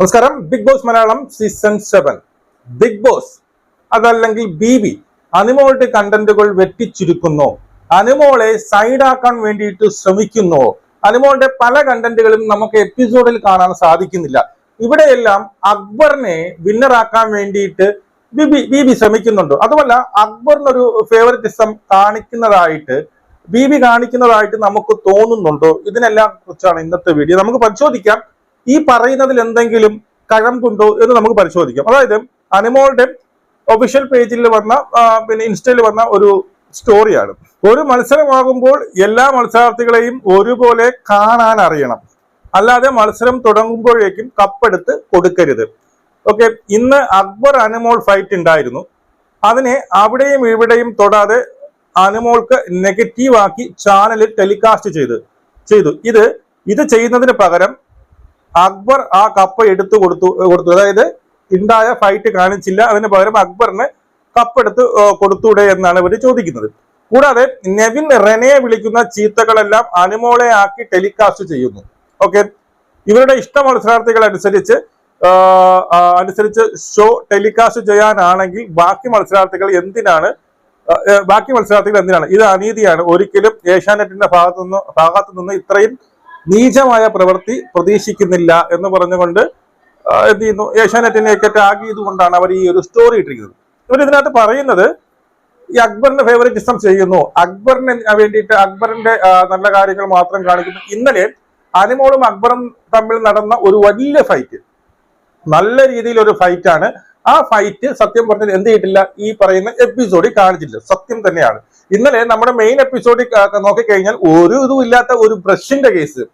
നമസ്കാരം. Bigg Boss Malayalam season seven. Bigg Boss അതല്ലെങ്കിൽ B B അനിമോളുടെ കണ്ടന്റുകൾ വെട്ടിച്ചുരുക്കുന്നു. അനിമോളെ സൈഡാക്കാൻ വേണ്ടിയിട്ട് ശ്രമിക്കുന്നു. അനിമോളുടെ പല കണ്ടന്റുകളും നമുക്ക് എപ്പിസോഡിൽ കാണാൻ സാധിക്കുന്നില്ല. ഇവിടെയെല്ലാം അക്ബറിനെ വിന്നറാക്കാൻ വേണ്ടിയിട്ട് ബിബി ബി ശ്രമിക്കുന്നുണ്ട്. അതുമല്ല അക്ബറിനൊരു ഫേവറിറ്റിസം കാണിക്കുന്നതായിട്ട് ബി ബി കാണിക്കുന്നതായിട്ട് നമുക്ക് തോന്നുന്നുണ്ടോ. ഇതിനെല്ലാം കുറിച്ചാണ് ഇന്നത്തെ വീഡിയോ നമുക്ക് പരിശോധിക്കാം. ഈ പറയുന്നതിൽ എന്തെങ്കിലും കഴമ്പുണ്ടോ എന്ന് നമുക്ക് പരിശോധിക്കാം. അതായത് അനിമോളുടെ ഒഫീഷ്യൽ പേജിൽ വന്ന പിന്നെ ഇൻസ്റ്റയിൽ വന്ന ഒരു സ്റ്റോറിയാണ് ഒരു മത്സരമാകുമ്പോൾ എല്ലാ മത്സരാർത്ഥികളെയും ഒരുപോലെ കാണാൻ അറിയണം. അല്ലാതെ മത്സരം തുടങ്ങുമ്പോഴേക്കും കപ്പെടുത്ത് കൊടുക്കരുത്. ഓക്കെ ഇന്ന് അക്ബർ അനുമോൾ ഫൈറ്റ് ഉണ്ടായിരുന്നു. അതിനെ അവിടെയും ഇവിടെയും തൊടാതെ അനുമോൾക്ക് നെഗറ്റീവ് ആക്കി ചാനലിൽ ടെലികാസ്റ്റ് ചെയ്ത് ചെയ്തു. ഇത് ഇത് ചെയ്യുന്നതിന് പകരം അക്ബർ ആ കപ്പ് എടുത്തു കൊടുത്തു കൊടുത്തു. അതായത് ഉണ്ടായ ഫൈറ്റ് കാണിച്ചില്ല. അതിന് പകരം അക്ബറിന് കപ്പ് എടുത്ത് കൊടുത്തൂടെ എന്നാണ് ഇവർ ചോദിക്കുന്നത്. കൂടാതെ നെവിൻ റെനയെ വിളിക്കുന്ന ചീത്തകളെല്ലാം അനുമോളെ ആക്കി ടെലികാസ്റ്റ് ചെയ്യുന്നു. ഓക്കെ ഇവരുടെ ഇഷ്ട മത്സരാർത്ഥികൾ അനുസരിച്ച് അനുസരിച്ച് ഷോ ടെലികാസ്റ്റ് ചെയ്യാനാണെങ്കിൽ ബാക്കി മത്സരാർത്ഥികൾ എന്തിനാണ് ബാക്കി മത്സരാർത്ഥികൾ എന്തിനാണ്? ഇത് അനീതിയാണ്. ഒരിക്കലും ഏഷ്യാനെറ്റിന്റെ ഭാഗത്തു നിന്ന് ഭാഗത്തു നിന്ന് ഇത്രയും നീചമായ പ്രവൃത്തി പ്രതീക്ഷിക്കുന്നില്ല എന്ന് പറഞ്ഞുകൊണ്ട് എന്ത് ചെയ്യുന്നു? ഏഷ്യാനെറ്റിനെയൊക്കെ ടാഗ് ചെയ്തുകൊണ്ടാണ് അവർ ഈ ഒരു സ്റ്റോറി ഇട്ടിരിക്കുന്നത്. ഇവർ ഇതിനകത്ത് പറയുന്നത് ഈ അക്ബറിന്റെ ഫേവറിറ്റിസം ചെയ്യുന്നു. അക്ബറിന് വേണ്ടിയിട്ട് അക്ബറിന്റെ നല്ല കാര്യങ്ങൾ മാത്രം കാണിക്കുന്നു. ഇന്നലെ അനിമോളും അക്ബറും തമ്മിൽ നടന്ന ഒരു വലിയ ഫൈറ്റ് നല്ല രീതിയിൽ ഒരു ഫൈറ്റാണ് ആ ഫൈറ്റ് സത്യം പറഞ്ഞാൽ എന്ത് ചെയ്തിട്ടില്ല? ഈ പറയുന്ന എപ്പിസോഡിൽ കാണിച്ചില്ല സത്യം തന്നെയാണ്. ഇന്നലെ നമ്മുടെ മെയിൻ എപ്പിസോഡിൽ നോക്കിക്കഴിഞ്ഞാൽ ഒരു ഇതും ഇല്ലാത്ത ഒരു ബ്രഷിന്റെ കേസ്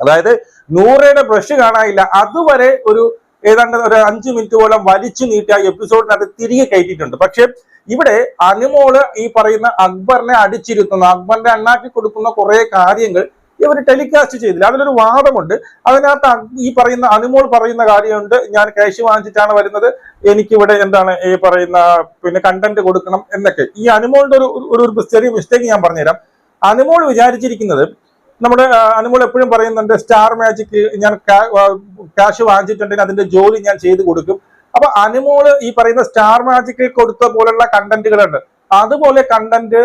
അതായത് നൂറയുടെ ബ്രഷ് കാണാനില്ല. അതുവരെ ഒരു ഏതാണ്ട് ഒരു അഞ്ചു മിനിറ്റോളം വലിച്ചു നീട്ടി ആ എപ്പിസോഡിനകത്ത് തിരികെ കയറ്റിയിട്ടുണ്ട്. പക്ഷെ ഇവിടെ അനുമോൾ ഈ പറയുന്ന അക്ബറിനെ അടിച്ചിരുത്തുന്ന അക്ബറിനെ അണ്ണാക്കി കൊടുക്കുന്ന കുറെ കാര്യങ്ങൾ ഇവർ ടെലികാസ്റ്റ് ചെയ്തില്ല. അതിലൊരു വാദമുണ്ട്. അതിനകത്ത് ഈ പറയുന്ന അനുമോൾ പറയുന്ന കാര്യമുണ്ട്. ഞാൻ ക്യാഷ് വാങ്ങിച്ചിട്ടാണ് വരുന്നത്. എനിക്കിവിടെ എന്താണ് ഈ പറയുന്ന പിന്നെ കണ്ടന്റ് കൊടുക്കണം എന്നൊക്കെ. ഈ അനുമോളിന്റെ ഒരു ഒരു ചെറിയ മിസ്റ്റേക്ക് ഞാൻ പറഞ്ഞുതരാം. അനുമോൾ വിചാരിച്ചിരിക്കുന്നത് നമ്മുടെ അനുമോൾ എപ്പോഴും പറയുന്നുണ്ട് സ്റ്റാർ മാജിക്ക് ഞാൻ ക്യാഷ് വാങ്ങിച്ചിട്ടുണ്ടെങ്കിൽ അതിന്റെ ജോലി ഞാൻ ചെയ്തു കൊടുക്കും. അപ്പൊ അനുമോൾ ഈ പറയുന്ന സ്റ്റാർ മാജിക്ക് കൊടുത്ത പോലുള്ള കണ്ടന്റുകളുണ്ട് അതുപോലെ കണ്ടന്റ്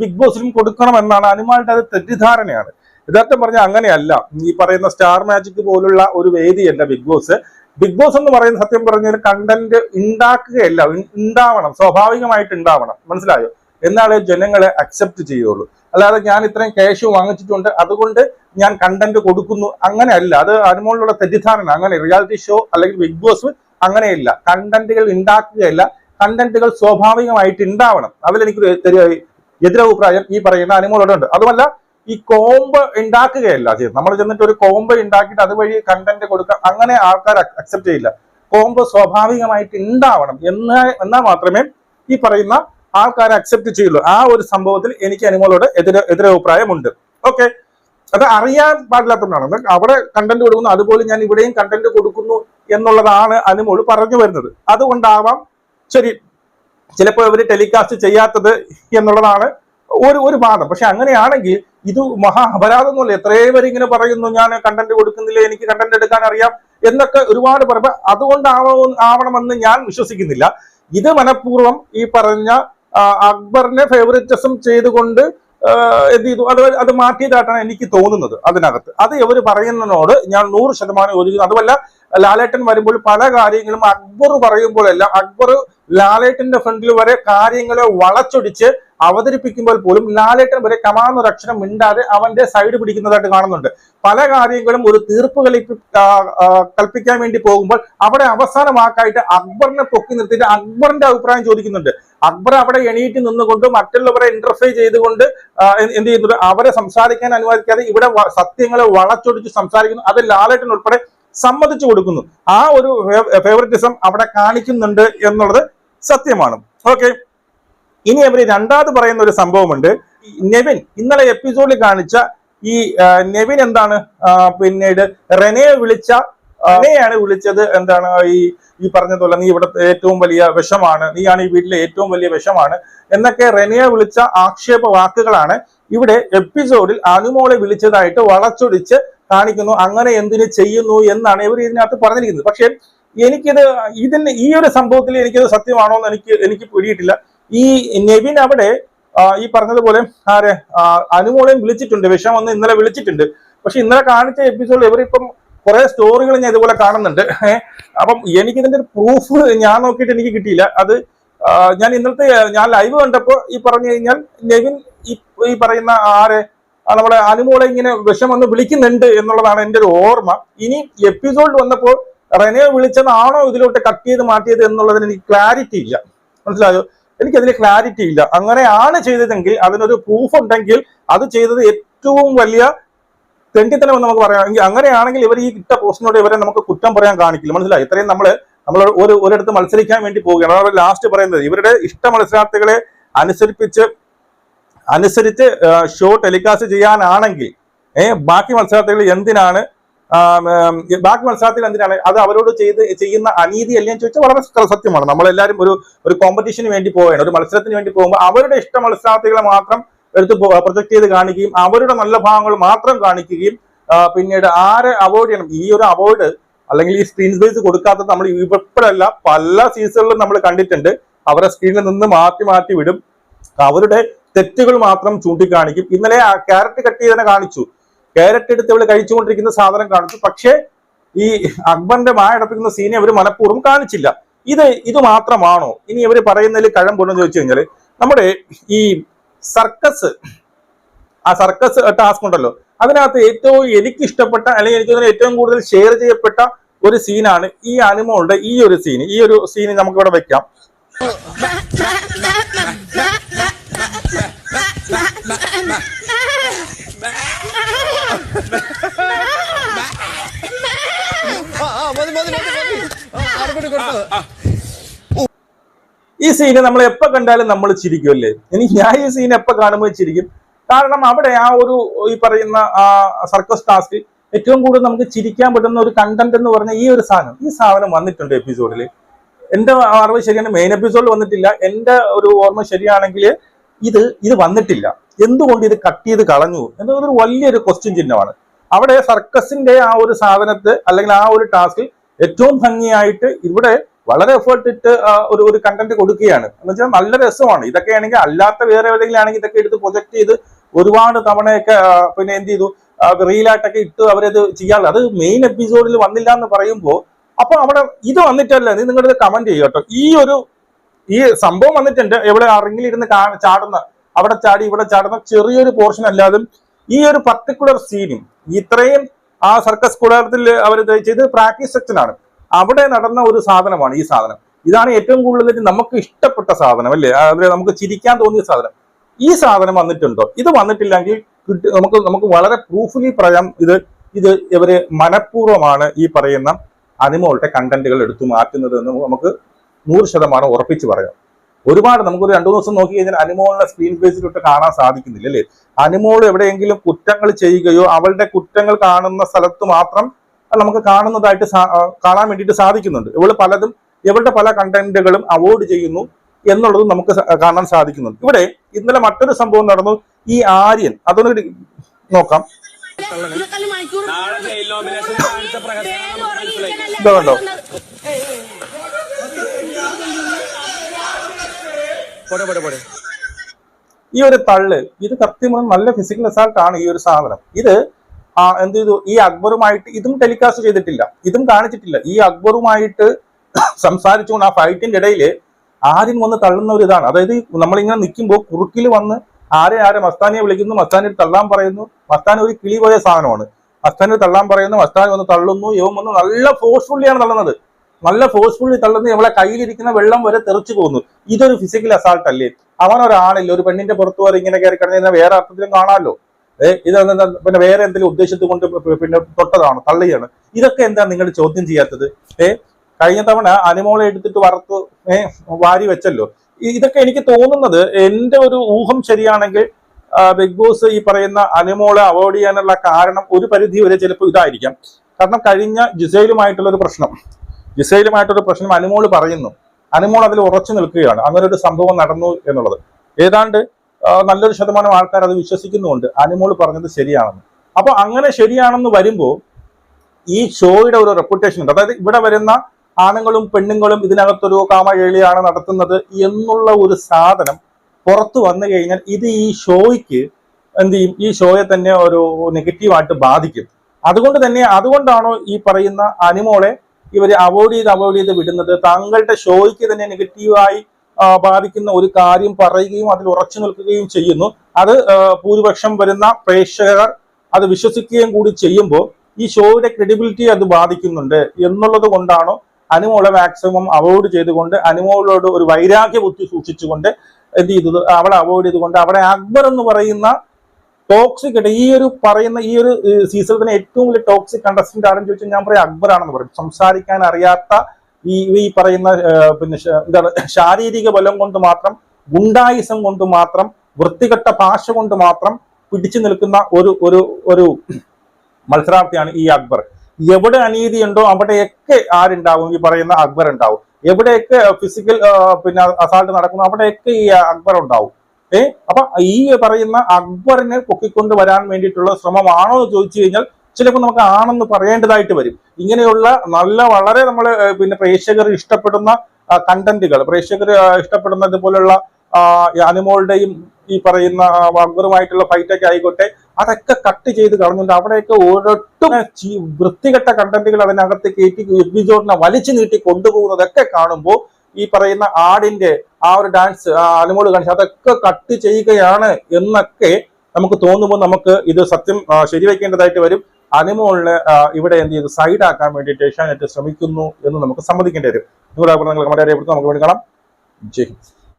ബിഗ് ബോസിലും കൊടുക്കണം എന്നാണ് അനുമാളുടെ അത് തെറ്റിദ്ധാരണയാണ്. യഥാർത്ഥം പറഞ്ഞാൽ അങ്ങനെയല്ല. ഈ പറയുന്ന സ്റ്റാർ മാജിക് പോലുള്ള ഒരു വേദിയല്ല ബിഗ് ബോസ് ബിഗ് ബോസ് എന്ന് പറയുന്ന സത്യം പറഞ്ഞാൽ കണ്ടന്റ് ഉണ്ടാക്കുകയല്ല ഉണ്ടാവണം സ്വാഭാവികമായിട്ട് ഉണ്ടാവണം മനസ്സിലായോ? എന്നാലേ ജനങ്ങളെ അക്സെപ്റ്റ് ചെയ്യുള്ളൂ. അല്ലാതെ ഞാൻ ഇത്രയും ക്യാഷ് വാങ്ങിച്ചിട്ടുണ്ട്. അതുകൊണ്ട് ഞാൻ കണ്ടന്റ് കൊടുക്കുന്നു. അങ്ങനെയല്ല. അത് അനുമോളിലുള്ള തെറ്റിദ്ധാരണ. അങ്ങനെ റിയാലിറ്റി ഷോ അല്ലെങ്കിൽ ബിഗ് ബോസ് അങ്ങനെയല്ല. കണ്ടന്റുകൾ ഉണ്ടാക്കുകയല്ല കണ്ടന്റുകൾ സ്വാഭാവികമായിട്ട് ഉണ്ടാവണം അതിലെനിക്ക് എതിരഭിപ്രായം ഈ പറയുന്ന അനുമോളോടുണ്ട് അതുമല്ല ഈ കോമ്പ് ഉണ്ടാക്കുകയല്ല ചെയ്യുന്നത് നമ്മൾ ചെന്നിട്ട് ഒരു കോമ്പ് ഉണ്ടാക്കിയിട്ട് അതുവഴി കണ്ടന്റ് കൊടുക്കുക അങ്ങനെ ആൾക്കാർ അക്സെപ്റ്റ് ചെയ്യില്ല. കോമ്പ് സ്വാഭാവികമായിട്ട് ഉണ്ടാവണം എന്നാ എന്നാൽ മാത്രമേ ഈ പറയുന്ന ആൾക്കാരെ അക്സെപ്റ്റ് ചെയ്യുള്ളൂ. ആ ഒരു സംഭവത്തിൽ എനിക്ക് അനുമോളോട് എതിര എതിരഭിപ്രായമുണ്ട് ഓക്കെ അത് അറിയാൻ പാടില്ലാത്തതുകൊണ്ടാണ്. അത് അവിടെ കണ്ടന്റ് കൊടുക്കുന്നു അതുപോലെ ഞാൻ ഇവിടെയും കണ്ടന്റ് കൊടുക്കുന്നു എന്നുള്ളതാണ് അനുമോൾ പറഞ്ഞു വരുന്നത്. അതുകൊണ്ടാവാം ശരി. ചിലപ്പോൾ ഇവർ ടെലികാസ്റ്റ് ചെയ്യാത്തത് എന്നുള്ളതാണ് ഒരു ഒരു വാദം പക്ഷെ അങ്ങനെയാണെങ്കിൽ ഇത് മഹാ അപരാധമൊന്നുമല്ല എത്രയോ പേര് ഇങ്ങനെ പറയുന്നു ഞാൻ കണ്ടന്റ് കൊടുക്കുന്നില്ല? എനിക്ക് കണ്ടന്റ് എടുക്കാൻ അറിയാം എന്നൊക്കെ ഒരുപാട് പറയുമ്പോൾ അതുകൊണ്ടാവണം ആവണമെന്ന് ഞാൻ വിശ്വസിക്കുന്നില്ല. ഇത് മനഃപൂർവം ഈ പറഞ്ഞ അക്ബറിനെ ഫേവറിറ്റിസം ചെയ്തുകൊണ്ട് എന്ത് ചെയ്തു? അത് അത് മാറ്റിയതായിട്ടാണ് എനിക്ക് തോന്നുന്നത് അതിനകത്ത്. അത് ഇവർ പറയുന്നതിനോട് ഞാൻ നൂറ് ശതമാനം യോജിക്കുന്നു. അതുമല്ല ലാലേട്ടൻ വരുമ്പോൾ പല കാര്യങ്ങളും അക്ബർ പറയുമ്പോഴെല്ലാം അക്ബർ ലാലേട്ടന്റെ ഫ്രണ്ടിൽ വരെ കാര്യങ്ങളെ വളച്ചൊടിച്ച് അവതരിപ്പിക്കുമ്പോൾ പോലും ലാലേട്ടൻ വരെ അക്ഷരം മിണ്ടാതെ അവന്റെ സൈഡ് പിടിക്കുന്നതായിട്ട് കാണുന്നുണ്ട്. പല കാര്യങ്ങളും ഒരു തീർപ്പ് കളിപ്പി കൽപ്പിക്കാൻ വേണ്ടി പോകുമ്പോൾ അവിടെ അവസാന വാക്കായിട്ട് അക്ബറിനെ പൊക്കി നിർത്തിയിട്ട് അക്ബറിന്റെ അഭിപ്രായം ചോദിക്കുന്നുണ്ട്. അക്ബർ അവിടെ എണീറ്റ് നിന്നുകൊണ്ട് മറ്റുള്ളവരെ ഇന്റർഫേ ചെയ്തുകൊണ്ട് എന്ത് ചെയ്യുന്നുണ്ട്? അവരെ സംസാരിക്കാൻ അനുവദിക്കാതെ ഇവിടെ സത്യങ്ങളെ വളച്ചൊടിച്ച് സംസാരിക്കുന്നു. അത് ലാലേട്ടൻ ഉൾപ്പെടെ സമ്മതിച്ചു കൊടുക്കുന്നു. ആ ഒരു ഫേവറിറ്റിസം അവിടെ കാണിക്കുന്നുണ്ട് എന്നുള്ളത് സത്യമാണ്. ഓക്കെ ഇനി അവർ രണ്ടാമത് പറയുന്ന ഒരു സംഭവമുണ്ട്. നെവിൻ ഇന്നലെ എപ്പിസോഡിൽ കാണിച്ച ഈ നെവിൻ എന്താണ്? പിന്നീട് റെനയെ വിളിച്ച റെനയാണ് വിളിച്ചത് എന്താണ്? ഈ ഈ പറഞ്ഞതുപോലെ നീ ഇവിടെ ഏറ്റവും വലിയ വിഷമാണ്. നീയാണ് ഈ വീട്ടിലെ ഏറ്റവും വലിയ വിഷമാണ് എന്നൊക്കെ റെനയെ വിളിച്ച ആക്ഷേപ വാക്കുകളാണ് ഇവിടെ എപ്പിസോഡിൽ അനുമോളെ വിളിച്ചതായിട്ട് വളച്ചൊടിച്ച് കാണിക്കുന്നു അങ്ങനെ എന്തിനു ചെയ്യുന്നു എന്നാണ് ഇവർ ഇതിനകത്ത് പറഞ്ഞിരിക്കുന്നത്. പക്ഷേ എനിക്കിത് ഇതിന് ഈ ഒരു സംഭവത്തിൽ എനിക്കത് സത്യമാണോ എന്ന് എനിക്ക് എനിക്ക് പിടിയിട്ടില്ല. ഈ നെവിൻ അവിടെ ഈ പറഞ്ഞതുപോലെ ആരെ അനുമോളെയും വിളിച്ചിട്ടുണ്ട്. വിഷം വന്ന് ഇന്നലെ വിളിച്ചിട്ടുണ്ട്. പക്ഷെ ഇന്നലെ കാണിച്ച എപ്പിസോഡിൽ ഇവരിപ്പം കുറെ സ്റ്റോറികൾ ഞാൻ ഇതുപോലെ കാണുന്നുണ്ട്. അപ്പം എനിക്കിതിന്റെ ഒരു പ്രൂഫ് ഞാൻ നോക്കിയിട്ട് എനിക്ക് കിട്ടിയില്ല. അത് ഞാൻ ഇന്നത്തെ ഞാൻ ലൈവ് കണ്ടപ്പോ ഈ പറഞ്ഞു കഴിഞ്ഞാൽ നെവിൻ ഈ പറയുന്ന ആരെ ആ, നമ്മുടെ അനുമോളെ ഇങ്ങനെ വിഷം വന്ന് വിളിക്കുന്നുണ്ട് എന്നുള്ളതാണ് എന്റെ ഒരു ഓർമ്മ. ഇനി എപ്പിസോഡ് വന്നപ്പോൾ റെനെ വിളിച്ചതാണോ ഇതിലോട്ട് കട്ട് ചെയ്ത് മാറ്റിയത് എന്നുള്ളതിന് എനിക്ക് ക്ലാരിറ്റി ഇല്ല. മനസ്സിലായോ? എനിക്കതിൽ ക്ലാരിറ്റി ഇല്ല. അങ്ങനെയാണ് ചെയ്തതെങ്കിൽ അതിനൊരു പ്രൂഫ് ഉണ്ടെങ്കിൽ അത് ചെയ്തത് ഏറ്റവും വലിയ തെണ്ടിത്തനം എന്ന് നമുക്ക് പറയാം. അങ്ങനെയാണെങ്കിൽ ഇവർ ഈ ഇട്ട പോസ്റ്റിനോട് ഇവരെ നമുക്ക് കുറ്റം പറയാൻ കാണിക്കില്ല. മനസ്സിലായി? ഇത്രയും നമ്മൾ നമ്മൾ ഒരു ഒരിടത്ത് മത്സരിക്കാൻ വേണ്ടി പോവുകയാണ്. ലാസ്റ്റ് പറയുന്നത്. ഇവരുടെ ഇഷ്ട മത്സരാർത്ഥികളെ അനുസരിപ്പിച്ച് അനുസരിച്ച് ഷോ ടെലികാസ്റ്റ് ചെയ്യാനാണെങ്കിൽ ബാക്കി മത്സരാർത്ഥികൾ എന്തിനാണ് ബാക്കി മത്സരാർത്ഥികൾ എന്തിനാണ് അത് അവരോട് ചെയ്ത് ചെയ്യുന്ന അനീതി അല്ലേ എന്ന് ചോദിച്ചാൽ വളരെ സത്യമാണ്. നമ്മളെല്ലാവരും ഒരു ഒരു കോമ്പറ്റീഷന് വേണ്ടി പോവുകയാണ്. ഒരു മത്സരത്തിന് വേണ്ടി പോകുമ്പോൾ അവരുടെ ഇഷ്ട മത്സരാർത്ഥികളെ മാത്രം എടുത്ത് പ്രൊജക്ട് ചെയ്ത് കാണിക്കുകയും അവരുടെ നല്ല ഭാഗങ്ങൾ മാത്രം കാണിക്കുകയും പിന്നീട് ആരെ അവോയ്ഡ് ചെയ്യണം? ഈ ഒരു അവോയ്ഡ് അല്ലെങ്കിൽ ഈ സ്ക്രീൻ സ്പേസ് കൊടുക്കാത്തത് നമ്മൾ ഇപ്പോഴല്ല പല സീസണിലും നമ്മൾ കണ്ടിട്ടുണ്ട്. അവരെ സ്ക്രീനിൽ നിന്ന് മാറ്റി മാറ്റി വിടും. അവരുടെ തെറ്റുകൾ മാത്രം ചൂണ്ടിക്കാണിക്കും. ഇന്നലെ ആ ക്യാരറ്റ് കട്ട് ചെയ്തതിനെ കാണിച്ചു. ക്യാരറ്റ് എടുത്ത് ഇവൾ കഴിച്ചുകൊണ്ടിരിക്കുന്ന സാധനം കാണിച്ചു. പക്ഷേ ഈ അക്ബറിന്റെ മായ അടപ്പിക്കുന്ന സീനെ അവർ മനഃപൂർവം കാണിച്ചില്ല. ഇത് ഇത് മാത്രമാണോ? ഇനി ഇവർ പറയുന്നതിൽ കഴം കഴമ്പുണ്ടെന്ന് ചോദിച്ചു കഴിഞ്ഞാൽ നമ്മുടെ ഈ സർക്കസ് ആ സർക്കസ് ടാസ്ക് ഉണ്ടല്ലോ. അതിനകത്ത് ഏറ്റവും എനിക്ക് ഇഷ്ടപ്പെട്ട അല്ലെങ്കിൽ എനിക്ക് ഏറ്റവും കൂടുതൽ ഷെയർ ചെയ്യപ്പെട്ട ഒരു സീനാണ് ഈ അനുമോളുടെ ഈ ഒരു സീൻ ഈ ഒരു സീൻ നമുക്ക് ഇവിടെ വെക്കാം. ഈ സീന് നമ്മൾ എപ്പോ കണ്ടാലും നമ്മൾ ചിരിക്കുമല്ലേ ഇനി ഞാൻ ഈ സീൻ എപ്പോ കാണുമ്പോൾ ചിരിക്കും? കാരണം അവിടെ ആ ഒരു ഈ പറയുന്ന സർക്കസ് ടാസ്ക് ഏറ്റവും കൂടുതൽ നമുക്ക് ചിരിക്കാൻ പറ്റുന്ന ഒരു കണ്ടന്റ് എന്ന് പറഞ്ഞ ഈ ഒരു സാധനം ഈ സാധനം വന്നിട്ടുണ്ട് എപ്പിസോഡിൽ എന്റെ അറിവ് ശരിയാണ് മെയിൻ എപ്പിസോഡിൽ വന്നിട്ടില്ല. എന്റെ ഒരു ഓർമ്മ ശരിയാണെങ്കിൽ ഇത് ഇത് വന്നിട്ടില്ല. എന്തുകൊണ്ട് ഇത് കട്ട് ചെയ്ത് കളഞ്ഞു? എന്നതൊരു വലിയൊരു ക്വസ്റ്റ്യൻ ചിഹ്നമാണ്. അവിടെ സർക്കസിന്റെ ആ ഒരു സാധനത്ത് അല്ലെങ്കിൽ ആ ഒരു ടാസ്കിൽ ഏറ്റവും ഭംഗിയായിട്ട് ഇവിടെ വളരെ എഫേർട്ട് ഇട്ട് ഒരു ഒരു കണ്ടന്റ് കൊടുക്കുകയാണ്. എന്ന് വെച്ചാൽ നല്ല രസമാണ്. ഇതൊക്കെ ആണെങ്കിൽ അല്ലാത്ത വേറെ എവിടെയെങ്കിലും ആണെങ്കിൽ ഇതൊക്കെ എടുത്ത് പ്രൊജക്ട് ചെയ്ത് ഒരുപാട് തവണയൊക്കെ പിന്നെ എന്ത് ചെയ്തു? റീലായിട്ടൊക്കെ ഇട്ട് അവരത് ചെയ്യാറില്ല. അത് മെയിൻ എപ്പിസോഡിൽ വന്നില്ല എന്ന് പറയുമ്പോൾ അപ്പൊ അവിടെ ഇത് വന്നിട്ടല്ല. നിങ്ങളുടെ കമന്റ് ചെയ്യുക കേട്ടോ. ഈ ഒരു ഈ സംഭവം വന്നിട്ടുണ്ട്. എവിടെ അറിങ്ങിലിരുന്ന് ചാടുന്ന അവിടെ ചാടി ഇവിടെ ചാടുന്ന ചെറിയൊരു പോർഷൻ അല്ലാതെ ഈ ഒരു പർട്ടിക്കുലർ സീനും ഇത്രയും ആ സർക്കസ് കൂടാരത്തിൽ അവർ ചെയ്ത് പ്രാക്ടീസ് സെക്ഷനാണ് അവിടെ നടന്ന ഒരു സാധനമാണ് ഈ സാധനം. ഇതാണ് ഏറ്റവും കൂടുതൽ നമുക്ക് ഇഷ്ടപ്പെട്ട സാധനം അല്ലേ? അതിൽ നമുക്ക് ചിരിക്കാൻ തോന്നിയ സാധനം. ഈ സാധനം വന്നിട്ടുണ്ടോ? ഇത് വന്നിട്ടില്ലെങ്കിൽ നമുക്ക് നമുക്ക് വളരെ പ്രൂഫ്ലി പറയാം. ഇത് ഇത് ഇവർ മനഃപൂർവമാണ് ഈ പറയുന്ന അനിമോളുടെ കണ്ടന്റുകൾ എടുത്തു മാറ്റുന്നത് എന്ന് നമുക്ക് നൂറ് ശതമാനം ഉറപ്പിച്ച് പറയാം ഒരുപാട് നമുക്കൊരു രണ്ടു ദിവസം നോക്കി കഴിഞ്ഞാൽ അനുമോളിനെ സ്ക്രീൻ ബേസിലിട്ട് കാണാൻ സാധിക്കുന്നില്ല അല്ലേ? അനിമോൾ എവിടെയെങ്കിലും കുറ്റങ്ങൾ ചെയ്യുകയോ അവളുടെ കുറ്റങ്ങൾ കാണുന്ന സ്ഥലത്ത് മാത്രം നമുക്ക് കാണുന്നതായിട്ട് കാണാൻ വേണ്ടിയിട്ട് സാധിക്കുന്നുണ്ട്. ഇവൾ പലതും ഇവളുടെ പല കണ്ടന്റുകളും അവോയ്ഡ് ചെയ്യുന്നു എന്നുള്ളതും നമുക്ക് കാണാൻ സാധിക്കുന്നുണ്ട്. ഇവിടെ ഇന്നലെ മറ്റൊരു സംഭവം നടന്നു. ഈ ആര്യൻ അതൊന്ന് നോക്കാം. ഇരുപത്തിനാല് ഈ ഒരു തള്ള് ഇത് കൃത്യമായി നല്ല ഫിസിക്കൽ അസാൾട്ട് ആണ് ഈ ഒരു സാധനം. ഇത് എന്ത് ചെയ്തു? ഈ അക്ബറുമായിട്ട് ഇതും ടെലികാസ്റ്റ് ചെയ്തിട്ടില്ല. ഇതും കാണിച്ചിട്ടില്ല. ഈ അക്ബറുമായിട്ട് സംസാരിച്ചുകൊണ്ട് ആ ഫൈറ്റിന്റെ ഇടയിൽ ആദ്യം വന്ന് തള്ളുന്ന ഒരു ഇതാണ്. അതായത് നമ്മളിങ്ങനെ നിൽക്കുമ്പോൾ കുറുക്കിൽ വന്ന് ആരെ ആരെ മസ്താനിയെ വിളിക്കുന്നു മസ്താനിയെ തള്ളാൻ പറയുന്നു മസ്താൻ ഒരു കിളി പോയ സാധനമാണ്. മസ്താനിൽ തള്ളാൻ പറയുന്നു മസ്താനി വന്ന് തള്ളുന്നു ഇവൻ വന്ന് നല്ല ഫോഴ്സ്ഫുള്ളിയാണ് തള്ളുന്നത്. നല്ല ഫോഴ്സ്ഫുള്ളി തള്ളുന്ന നമ്മളെ കയ്യിലിരിക്കുന്ന വെള്ളം വരെ തെറിച്ചു പോകുന്നു. ഇതൊരു ഫിസിക്കൽ അസാൾട്ട് അല്ലേ? അവൻ ഒരാളില്ല ഒരു പെണ്ണിന്റെ പുറത്ത് വരെ ഇങ്ങനെ കയറി കിടന്ന വേറെ അർത്ഥത്തിലും കാണാമല്ലോ. ഏഹ് ഇത് പിന്നെ വേറെ എന്തെങ്കിലും ഉദ്ദേശത്ത് കൊണ്ട് പിന്നെ തൊട്ടതാണ്? തള്ളിയാണ് ഇതൊക്കെ എന്താ നിങ്ങൾ ചോദ്യം ചെയ്യാത്തത്? ഏഹ് കഴിഞ്ഞ തവണ അനുമോളെ എടുത്തിട്ട് വറുത്ത് ഏഹ് വാരി വെച്ചല്ലോ. ഇതൊക്കെ എനിക്ക് തോന്നുന്നത് എന്റെ ഒരു ഊഹം ശരിയാണെങ്കിൽ ബിഗ് ബോസ് ഈ പറയുന്ന അനുമോളെ അവോയ്ഡ് ചെയ്യാനുള്ള കാരണം ഒരു പരിധി വരെ ചിലപ്പോൾ ഇതായിരിക്കാം. കാരണം കഴിഞ്ഞ ജിസൈലുമായിട്ടുള്ള ഒരു പ്രശ്നം. ജിസൈലുമായിട്ടൊരു പ്രശ്നം അനുമോൾ പറയുന്നു. അനുമോൾ അതിൽ ഉറച്ചു നിൽക്കുകയാണ്. അങ്ങനെ ഒരു സംഭവം നടന്നു എന്നുള്ളത്. ഏതാണ്ട് നല്ലൊരു ശതമാനം ആൾക്കാർ അത് വിശ്വസിക്കുന്നുണ്ട് അനുമോൾ പറഞ്ഞത് ശരിയാണെന്ന്. അപ്പോൾ അങ്ങനെ ശരിയാണെന്ന് വരുമ്പോൾ ഈ ഷോയുടെ ഒരു റെപ്യൂട്ടേഷൻ ഉണ്ട്. അതായത് ഇവിടെ വരുന്ന ആണുങ്ങളും പെണ്ണുങ്ങളും ഇതിനകത്തൊരു കാമകേളിയാണ് നടത്തുന്നത് എന്നുള്ള ഒരു സാധനം പുറത്തു വന്നു കഴിഞ്ഞാൽ ഇത് ഈ ഷോയ്ക്ക് എന്ത് ചെയ്യും? ഈ ഷോയെ തന്നെ ഒരു നെഗറ്റീവായിട്ട് ബാധിക്കും. അതുകൊണ്ട് തന്നെ അതുകൊണ്ടാണോ ഈ പറയുന്ന അനിമോളെ ഇവർ അവോയ്ഡ് ചെയ്ത് അവോയ്ഡ് ചെയ്ത് വിടുന്നത് താങ്കളുടെ ഷോയ്ക്ക് തന്നെ നെഗറ്റീവായി ബാധിക്കുന്ന ഒരു കാര്യം പറയുകയും അതിൽ ഉറച്ചു നിൽക്കുകയും ചെയ്യുന്നു. അത് ഭൂരിപക്ഷം വരുന്ന പ്രേക്ഷകർ അത് വിശ്വസിക്കുകയും കൂടി ചെയ്യുമ്പോൾ ഈ ഷോയുടെ ക്രെഡിബിലിറ്റി അത് ബാധിക്കുന്നുണ്ട് എന്നുള്ളത് കൊണ്ടാണോ അനുമോളെ മാക്സിമം അവോയ്ഡ് ചെയ്തുകൊണ്ട് അനുമോളോട് ഒരു വൈരാഗ്യ ബുദ്ധി സൂക്ഷിച്ചുകൊണ്ട് എന്ത് ചെയ്തത്? അവളെ അവോയ്ഡ് ചെയ്തുകൊണ്ട് അവിടെ അക്ബർ എന്ന് പറയുന്ന ടോക്സിക് ആയിട്ട് ഈ ഒരു പറയുന്ന ഈ ഒരു സീസണിൽ തന്നെ ഏറ്റവും വലിയ ടോക്സിക് കണ്ടസ്റ്റന്റ് ആണെന്ന് ചോദിച്ചാൽ ഞാൻ പറയാം അക്ബർ ആണെന്ന് പറയും. സംസാരിക്കാൻ അറിയാത്ത ഈ ഈ പറയുന്ന പിന്നെ എന്താണ് ശാരീരിക ബലം കൊണ്ട് മാത്രം ഗുണ്ടായിസം കൊണ്ട് മാത്രം വൃത്തികെട്ട ഭാഷ കൊണ്ട് മാത്രം പിടിച്ചു നിൽക്കുന്ന ഒരു ഒരു ഒരു മത്സരാർത്ഥിയാണ് ഈ അക്ബർ. എവിടെ അനീതി ഉണ്ടോ അവിടെയൊക്കെ ആരുണ്ടാവും? ഈ പറയുന്ന അക്ബർ ഉണ്ടാവും. എവിടെയൊക്കെ ഫിസിക്കൽ പിന്നെ അസാൾട്ട് നടക്കുന്നു അവിടെയൊക്കെ ഈ അക്ബർ ഉണ്ടാവും. ഏ? അപ്പൊ ഈ പറയുന്ന അക്ബറിനെ പൊക്കിക്കൊണ്ട് വരാൻ വേണ്ടിയിട്ടുള്ള ശ്രമമാണോ എന്ന് ചോദിച്ചു കഴിഞ്ഞാൽ ചിലപ്പോൾ നമുക്ക് ആണെന്ന് പറയേണ്ടതായിട്ട് വരും. ഇങ്ങനെയുള്ള നല്ല വളരെ നമ്മൾ പിന്നെ പ്രേക്ഷകർ ഇഷ്ടപ്പെടുന്ന കണ്ടന്റുകൾ പ്രേക്ഷകർ ഇഷ്ടപ്പെടുന്ന ഇതുപോലുള്ള അനിമോളുടെയും ഈ പറയുന്ന ആ, അക്ബറുമായിട്ടുള്ള ഫൈറ്റൊക്കെ ആയിക്കോട്ടെ അതൊക്കെ കട്ട് ചെയ്ത് കളഞ്ഞുകൊണ്ട് അവിടെയൊക്കെ ഒരൊട്ടും വൃത്തികെട്ട കണ്ടന്റുകൾ അതിനകത്ത് കയറ്റി എപ്പിസോഡിനെ വലിച്ചു നീട്ടി കൊണ്ടുപോകുന്നതൊക്കെ കാണുമ്പോൾ ഈ പറയുന്ന ആടിന്റെ ആ ഒരു ഡാൻസ് ആ അനുമോൾ കാണിച്ച് അതൊക്കെ കട്ട് ചെയ്യുകയാണ് എന്നൊക്കെ നമുക്ക് തോന്നുമ്പോൾ നമുക്ക് ഇത് സത്യം ശരിവെക്കേണ്ടതായിട്ട് വരും. അനുമോളിനെ ഇവിടെ എന്ത് ചെയ്തു? സൈഡ് ആക്കാൻ വേണ്ടിയിട്ട് ഏഷ്യാനെറ്റ് ശ്രമിക്കുന്നു എന്ന് നമുക്ക് സമ്മതിക്കേണ്ടി വരും. നിങ്ങളുടെ അഭിപ്രായങ്ങൾ കമന്റ് അറിയപ്പെടുത്തും നമുക്ക് വേണ്ടി കാണാം. ജയ്